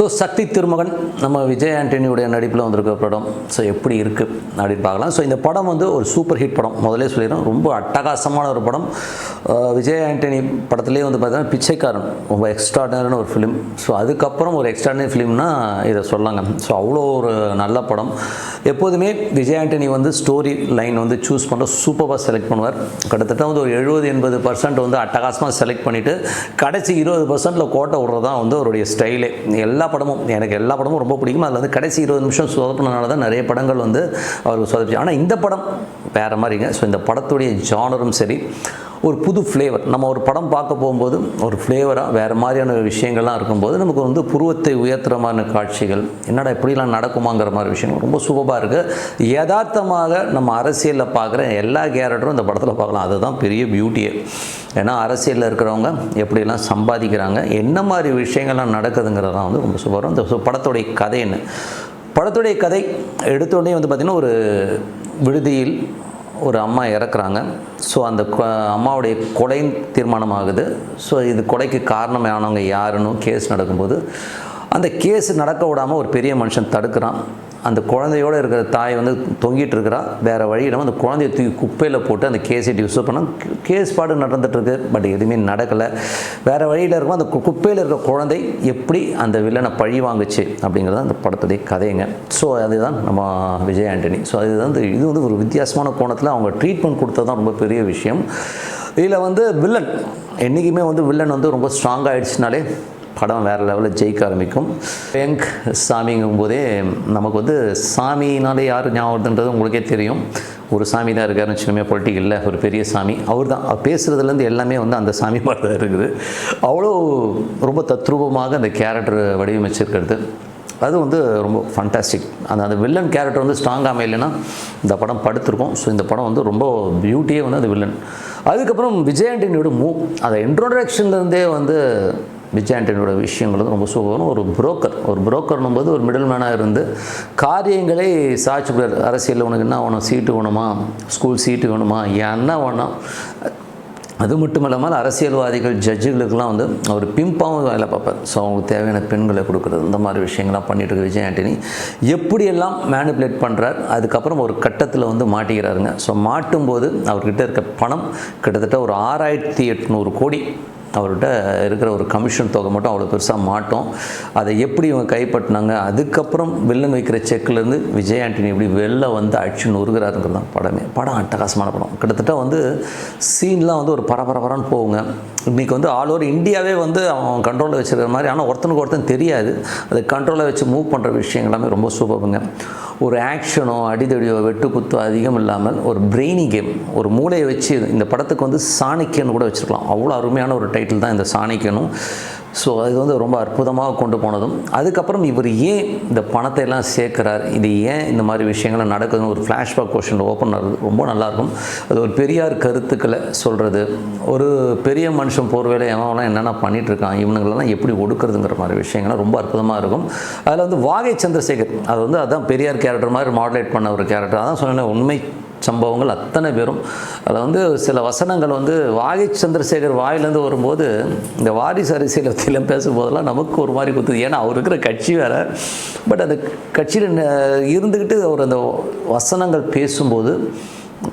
So சக்தி திருமகன் நம்ம விஜய் ஆண்டனியுடைய நடிப்பில் வந்திருக்க படம் ஸோ எப்படி இருக்குது அப்படின்னு பார்க்கலாம். ஸோ இந்த படம் வந்து ஒரு சூப்பர் ஹிட் படம். முதலே சொல்லிடுறோம் ரொம்ப அட்டகாசமான ஒரு படம். விஜய் ஆண்டனி படத்துலேயே வந்து பார்த்தீங்கன்னா பிச்சைக்காரன் ரொம்ப எக்ஸ்ட்ராடனரியான ஒரு ஃபிலிம் ஸோ அதுக்கப்புறம் ஒரு எக்ஸ்ட்ராடனரி ஃபிலிம்னா இதை சொல்லாங்க. ஸோ அவ்வளோ ஒரு நல்ல படம். எப்போதுமே விஜய் ஆண்டனி வந்து ஸ்டோரி லைன் வந்து சூஸ் பண்ணுற சூப்பராக செலக்ட் பண்ணுவார். கிட்டத்தட்ட வந்து ஒரு எழுபது எண்பது பர்சன்ட் வந்து அட்டகாசமாக செலக்ட் பண்ணிவிட்டு கடைசி இருபது பர்சன்ட்டில் கோட்டை விடுறது தான் வந்து அவருடைய ஸ்டைலே எல்லா படமும் எனக்கு எல்லா படமும் ரொம்ப பிடிக்கும். அதில் வந்து கடைசி இருபது நிமிஷம் சொதப்பினால தான் நிறைய படங்கள் வந்து அவர் சொதப்பிச்சு. ஆனால் இந்த படம் வேறு மாதிரிங்க ஸோ இந்த படத்துடைய ஜானரும் சரி ஒரு புது ஃப்ளேவர் நம்ம ஒரு படம் பார்க்க போகும்போது ஒரு ஃப்ளேவராக வேறு மாதிரியான விஷயங்கள்லாம் இருக்கும்போது நமக்கு வந்து புருவத்தை உயர்த்துற மாதிரி காட்சிகள் என்னடா இப்படிலாம் நடக்குமாங்கிற மாதிரி விஷயங்கள் ரொம்ப சூப்பராக இருக்குது யதார்த்தமாக நம்ம அரசியலில் பார்க்குற எல்லா கேரக்டரும் இந்த படத்தில் பார்க்கலாம். அதுதான் பெரிய பியூட்டியே ஏன்னா அரசியலில் இருக்கிறவங்க எப்படியெல்லாம் சம்பாதிக்கிறாங்க என்ன மாதிரி விஷயங்கள்லாம் நடக்குதுங்கிறதான் வந்து ரொம்ப சூப்பராக இந்த படத்துடைய கதைன்னு படத்துடைய கதை எடுத்தோடனே வந்து பார்த்திங்கன்னா ஒரு விடுதியில் ஒரு அம்மா இறக்குறாங்க. ஸோ அந்த கொ- அம்மாவுடைய கொலை தீர்மானம் ஆகுது ஸோ இது கொலைக்கு காரணமானவங்க யாருன்னு கேஸ் நடக்கும்போது அந்த கேஸ் நடக்க விடாமல் ஒரு பெரிய மனுஷன் தடுக்கிறான். அந்த குழந்தையோடு இருக்கிற தாய் வந்து தொங்கிட்டு இருக்கிறா. வேறு வழி இல்லாமல் அந்த குழந்தைய தூக்கி குப்பையில் போட்டு அந்த கேஸை யூஸ் பண்ண கேஸ் பாடு நடந்துகிட்ருக்கு பட் எதுவுமே நடக்கலை. வேறு வழியில் இருக்கும் அந்த கு- குப்பையில் இருக்கிற குழந்தை எப்படி அந்த வில்லனை பழி வாங்குச்சு அப்படிங்கிறது அந்த படத்துடைய கதைங்க. ஸோ அதுதான் நம்ம விஜய் ஆண்டனி. ஸோ அதுதான் இந்த- இது வந்து ஒரு வித்தியாசமான கோணத்தில் அவங்க ட்ரீட்மெண்ட் கொடுத்தது தான் ரொம்ப பெரிய விஷயம். இதில் வந்து வில்லன் என்றைக்குமே வந்து வில்லன் வந்து ரொம்ப ஸ்ட்ராங் ஆகிடுச்சுனாலே படம் வேறு லெவலில் ஜெயிக்க ஆரம்பிக்கும். பேங்க் சாமிங்கும் போதே நமக்கு வந்து சாமினாலே யார் ஞாபகம் வருதுன்றது உங்களுக்கே தெரியும். ஒரு சாமி தான் இருக்காருன்னு வச்சுக்கோமே பொலிட்டிக்கலில் ஒரு பெரிய சாமி. அவர் தான் பேசுகிறதுலேருந்து எல்லாமே வந்து அந்த சாமி மாதிரி தான் இருக்குது. அவ்வளோ ரொம்ப தத்ரூபமாக அந்த கேரக்டர் வடிவமைச்சிருக்கிறது. அது வந்து ரொம்ப ஃபண்டாஸ்டிக் அந்த அந்த வில்லன் கேரக்டர் வந்து ஸ்ட்ராங்காக அமையலைன்னா இந்த படம் படுத்திருக்கும். ஸோ இந்த படம் வந்து ரொம்ப பியூட்டியே வந்து அந்த வில்லன் அதுக்கப்புறம் விஜய் மூவ் அந்த இன்ட்ரோடக்ஷன்லேருந்தே வந்து விஜய் விஷயங்களும் ரொம்ப சூப்பரும் ஒரு புரோக்கர் ஒரு புரோக்கர்னும் போது ஒரு மிடில் மேனாக இருந்து காரியங்களை சாட்சி அரசியலில் உனக்கு என்ன வேணும்? சீட்டு வேணுமா? ஸ்கூல் சீட்டு வேணுமா? என்ன வேணும்? அது மட்டும் இல்லாமல் அரசியல்வாதிகள் ஜட்ஜுகளுக்கெல்லாம் வந்து அவர் பிம்பாகவும் வேலை பார்ப்பார். ஸோ அவங்களுக்கு தேவையான பெண்களை கொடுக்குறது. இந்த மாதிரி விஷயங்கள்லாம் பண்ணிட்டு இருக்க விஜய் ஆண்டனி எப்படியெல்லாம் மேனிப்புலேட் பண்ணுறார் அதுக்கப்புறம் ஒரு கட்டத்தில் வந்து மாட்டிக்கிறாருங்க. ஸோ மாட்டும்போது அவர்கிட்ட இருக்க பணம் கிட்டத்தட்ட ஒரு ஆறாயிரத்தி எட்நூறு கோடி அவர்கிட்ட இருக்கிற ஒரு கமிஷன் தொகை மட்டும் அவ்வளோ பெருசாக மாட்டோம். அதை எப்படி இவங்க கைப்பற்றினாங்க? அதுக்கப்புறம் வில்லன் வைக்கிற செக்லேருந்து விஜய் ஆண்டனி எப்படி வெளில வந்து அடிச்சு நொறுகிறாருங்கிறது தான் படமே. படம் அட்டகாசமான படம். கிட்டத்தட்ட வந்து சீன்லாம் வந்து ஒரு பரபரபரான்னு போகுங்க. இன்றைக்கி வந்து ஆல் ஓவர் இந்தியாவே வந்து அவன் கண்ட்ரோலில் வச்சுருக்கிற மாதிரி. ஆனால் ஒருத்தனுக்கு ஒருத்தன் தெரியாது. அதை கண்ட்ரோலில் வச்சு மூவ் பண்ணுற விஷயங்கள் எல்லாமே ரொம்ப சூப்பருங்க ஒரு ஆக்ஷனோ அடிதடியோ வெட்டுக்குத்தோ அதிகம் இல்லாமல் ஒரு பிரெய்னி கேம் ஒரு மூளையை வச்சு இந்த படத்துக்கு வந்து சாணிக்கியன்னு கூட வச்சுருக்கலாம். அவ்வளோ அருமையான ஒரு டைட்டில் தான் இந்த சாணிக்கியனும். ஸோ அது வந்து ரொம்ப அற்புதமாக கொண்டு போனதும் அதுக்கப்புறம் இவர் ஏன் இந்த பணத்தை எல்லாம் சேர்க்குறார்? இது ஏன் இந்த மாதிரி விஷயங்கள்லாம் நடக்குதுன்னு ஒரு ஃப்ளாஷ்பேக் கொஷின் ஓப்பன் ஆகுது. ரொம்ப நல்லாயிருக்கும். அது ஒரு பெரியார் கருத்துக்களை சொல்கிறது ஒரு பெரிய மனுஷன் போர்வேலை எவன்லாம் என்னென்ன பண்ணிகிட்ருக்கான் இவனுங்களெல்லாம் எப்படி ஒடுக்குறதுங்கிற மாதிரி விஷயங்கள்லாம் ரொம்ப அற்புதமாக இருக்கும். அதில் வந்து வாகை சந்திரசேகர் அது வந்து அதான் பெரியார் கேரக்டர் மாதிரி மாடலேட் பண்ண ஒரு கேரக்டர் அதான் சொன்னேன் உண்மை சம்பவங்கள் அத்தனை பேரும். அதில் வந்து சில வசனங்கள் வந்து வாகை சந்திரசேகர் வாயிலேருந்து வரும்போது இந்த வாரிசு அரசியல் பற்றிலாம் பேசும்போதெல்லாம் நமக்கு ஒரு மாதிரி குத்துது. ஏன்னா அவர் இருக்கிற கட்சி வேறு. பட் அந்த கட்சியில் இருந்துக்கிட்டு அவர் அந்த வசனங்கள் பேசும்போது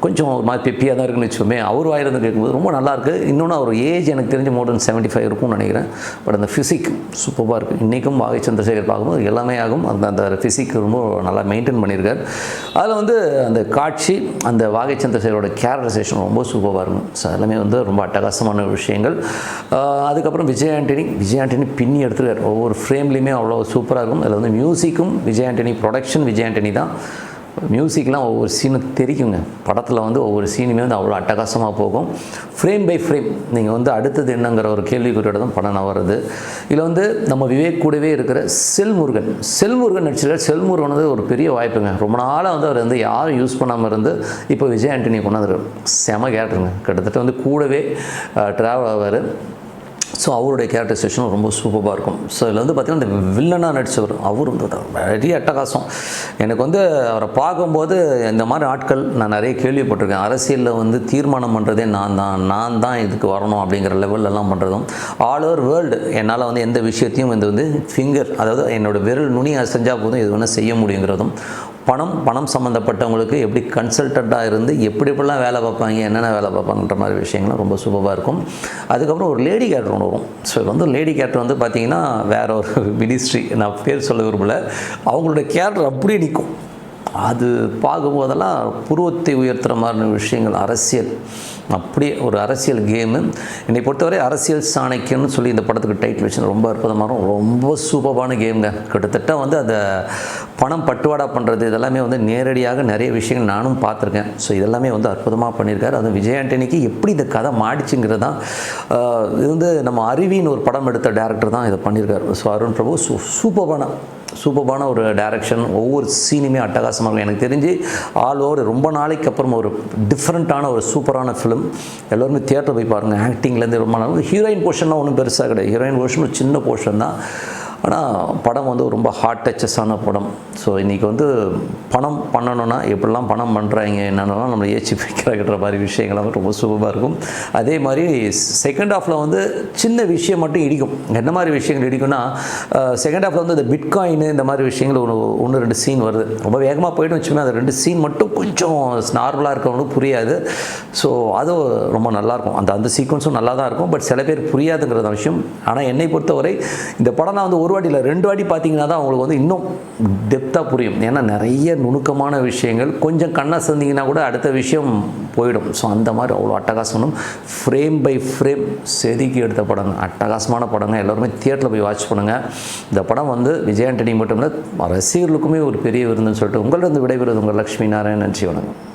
கொஞ்சம் ஒரு மாதிரி பெப்பியாக தான் இருக்குன்னு வச்சுக்கோமே அவர் வாயிலிருந்து கேட்கும்போது ரொம்ப நல்லாயிருக்கு. இன்னொன்று அவர் ஏஜ் எனக்கு தெரிஞ்சு மோர் தென் செவன்ட்டி ஃபைவ் இருக்கும்னு நினைக்கிறேன். பட் அந்த ஃபிசிக் சூப்பராக இருக்குது இன்றைக்கும் வாகை சந்திரசேகர் பார்க்கும்போது எல்லாமே ஆகும். அந்த அந்த ஃபிசிக் ரொம்ப நல்லா மெயின்டைன் பண்ணியிருக்கார். அதில் வந்து அந்த காட்சி அந்த வாகை சந்திரசேகரோட கேரக்டரைசேஷன் ரொம்ப சூப்பராக இருக்கும். ஸோ எல்லாமே வந்து ரொம்ப அட்டகாசமான விஷயங்கள். அதுக்கப்புறம் விஜய் ஆண்டனி விஜய் ஆண்டனி பின்னி எடுத்துருக்கார். ஒவ்வொரு ஃப்ரேம்லேயுமே அவ்வளோ சூப்பராக இருக்கும். அதில் வந்து மியூசிக்கும் விஜய் ஆண்டனி ப்ரொடக்ஷன் விஜய் ஆண்டனி தான். மியூசிக்லாம் ஒவ்வொரு சீனும் தெரிக்குங்க படத்தில் வந்து ஒவ்வொரு சீனுமே வந்து அவ்வளோ அட்டகாசமாக போகும். ஃப்ரேம் பை ஃப்ரேம் நீங்கள் வந்து அடுத்தது என்னங்கிற ஒரு கேள்விக்குறியோட தான் படம் வருது இதில் வந்து நம்ம விவேக் கூடவே இருக்கிற செல்முருகன். செல்முருகன் நடிச்சிருக்கார். செல்முருகன் வந்து ஒரு பெரிய வாய்ப்புங்க. ரொம்ப நாளாக வந்து அவர் வந்து யாரும் யூஸ் பண்ணாமல் இருந்து இப்போ விஜய் ஆண்டனி கொண்டாந்துரு செம கேட்டுருங்க கிட்டத்தட்ட வந்து கூடவே ட்ராவல் ஆவார். ஸோ அவருடைய கேரக்டரைசேஷனும் ரொம்ப சூப்பராக இருக்கும். ஸோ இதில் வந்து பார்த்திங்கன்னா இந்த வில்லனாக நடித்தவர் அவர் வந்து நிறைய அட்டகாசம். எனக்கு வந்து அவரை பார்க்கும்போது இந்த மாதிரி ஆட்கள் நான் நிறைய கேள்விப்பட்டிருக்கேன். அரசியலில் வந்து தீர்மானம் பண்ணுறதே நான் தான். நான் தான் இதுக்கு வரணும் அப்படிங்கிற லெவல்லலாம் பண்ணுறதும் ஆல் ஓவர் வேர்ல்டு என்னால் வந்து எந்த விஷயத்தையும் இது வந்து ஃபிங்கர் அதாவது என்னோட விரல் நுனி அசைஞ்சால் போதும் இது வேணால் செய்ய முடியுங்கிறதும் பணம் பணம் சம்மந்தப்பட்டவங்களுக்கு எப்படி கன்சல்டண்ட்டாக இருந்து எப்படி எப்படிலாம் வேலை பார்ப்பாங்க என்னென்ன வேலை பார்ப்பாங்கன்ற மாதிரி விஷயங்கள்லாம் ரொம்ப சூப்பராக இருக்கும். அதுக்கப்புறம் ஒரு லேடி கேரக்டர் ஒன்று வரும். ஸோ வந்து லேடி கேரக்டர் வந்து பார்த்திங்கன்னா வேற ஒரு மினிஸ்ட்ரி நான் பேர் சொல்ல விரும்பல. அவங்களோட கேரக்டர் அப்படியே நிற்கும் அது பார்க்கும்போதெல்லாம் புருவத்தை உயர்த்துகிற மாதிரியான விஷயங்கள் அரசியல். அப்படியே ஒரு அரசியல் கேமு என்னை பொறுத்தவரை அரசியல் சாணக்கியம்னு சொல்லி இந்த படத்துக்கு டைட்டில் வச்சு ரொம்ப அற்புதமாக ரொம்ப சூப்பரான கேமுங்க கிட்டத்தட்ட வந்து அதை பணம் பட்டுவாடா பண்ணுறது இதெல்லாமே வந்து நேரடியாக நிறைய விஷயங்கள் நானும் பார்த்துருக்கேன். ஸோ இதெல்லாமே வந்து அற்புதமாக பண்ணியிருக்காரு. அதுவும் விஜய் ஆண்டனிக்கு எப்படி இந்த கதை மாடிச்சுங்கிறது தான் இது வந்து நம்ம அருவின்னு ஒரு படம் எடுத்த டேரக்டர் தான் இதை பண்ணியிருக்காரு. ஸோ அருண் பிரபு சூ சூப்பரான சூப்பரான ஒரு டைரக்ஷன் ஒவ்வொரு சீனுமே அட்டகாசமாக இருக்கும். எனக்கு தெரிஞ்சு ஆல் ஓவர் ரொம்ப நாளைக்கு அப்புறம் ஒரு டிஃப்ரெண்ட்டான ஒரு சூப்பரான ஃபிலிம் எல்லோருமே தியேட்டர் போய் பாருங்கள் ஆக்டிங்லேருந்து ரொம்ப நாள் ஹீரோயின் போர்ஷன்னா ஒன்றும் பெருசாக கிடையாது. ஹீரோயின் போர்ஷன் ஒரு சின்ன போர்ஷன் தான். ஆனால் படம் வந்து ரொம்ப ஹார்ட் டச்சஸான படம். ஸோ இன்றைக்கி வந்து பணம் பண்ணணும்னா எப்படிலாம் பணம் பண்ணுறாங்க என்னென்னலாம் நம்மளை ஏச்சி வைக்கிறாங்கன்ற மாதிரி விஷயங்கள்லாம் ரொம்ப சூப்பராக இருக்கும். அதே மாதிரி செகண்ட் ஹாஃபில் வந்து சின்ன விஷயம் மட்டும் இடிக்கும். என்ன மாதிரி விஷயங்கள் இடிக்கும்னா செகண்ட் ஹாஃபில் வந்து இந்த பிட்காயின் இந்த மாதிரி விஷயங்கள் ஒரு ஒன்று ரெண்டு சீன் வருது. ரொம்ப வேகமாக போய்ட்டு வச்சுக்கோங்க அந்த ரெண்டு சீன் மட்டும் கொஞ்சம் நார்மலாக இருக்கவங்களுக்கு புரியாது. ஸோ அது ரொம்ப நல்லாயிருக்கும் அந்த அந்த சீக்வன்ஸும் நல்லா தான் இருக்கும். பட் சில பேர் புரியாதுங்கிறத விஷயம். ஆனால் என்னை பொறுத்தவரை இந்த படம் நான் வந்து ஒரு வாட்டி இல்லை ரெண்டு வாட்டி பார்த்தீங்கன்னா தான் அவங்களுக்கு வந்து இன்னும் டெப்த்தாக புரியும். ஏன்னா நிறைய நுணுக்கமான விஷயங்கள். கொஞ்சம் கண்ணை சந்திங்கன்னா கூட அடுத்த விஷயம் போயிடும். ஸோ அந்த மாதிரி அவ்வளோ அட்டகாசம் ஃப்ரேம் பை ஃப்ரேம் செதுக்கி எடுத்த படங்க. அட்டகாசமான படங்க. எல்லாருமே தியேட்டரில் போய் வாட்ச் பண்ணுங்கள் இந்த படம் வந்து விஜய் ஆண்டனி மட்டும் இல்லை ரசிகர்களுக்குமே ஒரு பெரிய விருந்துன்னு சொல்லிட்டு உங்களிடம் விடைபெறுவது உங்கள் லக்ஷ்மி நாராயணன். நன்றி வணக்கம்.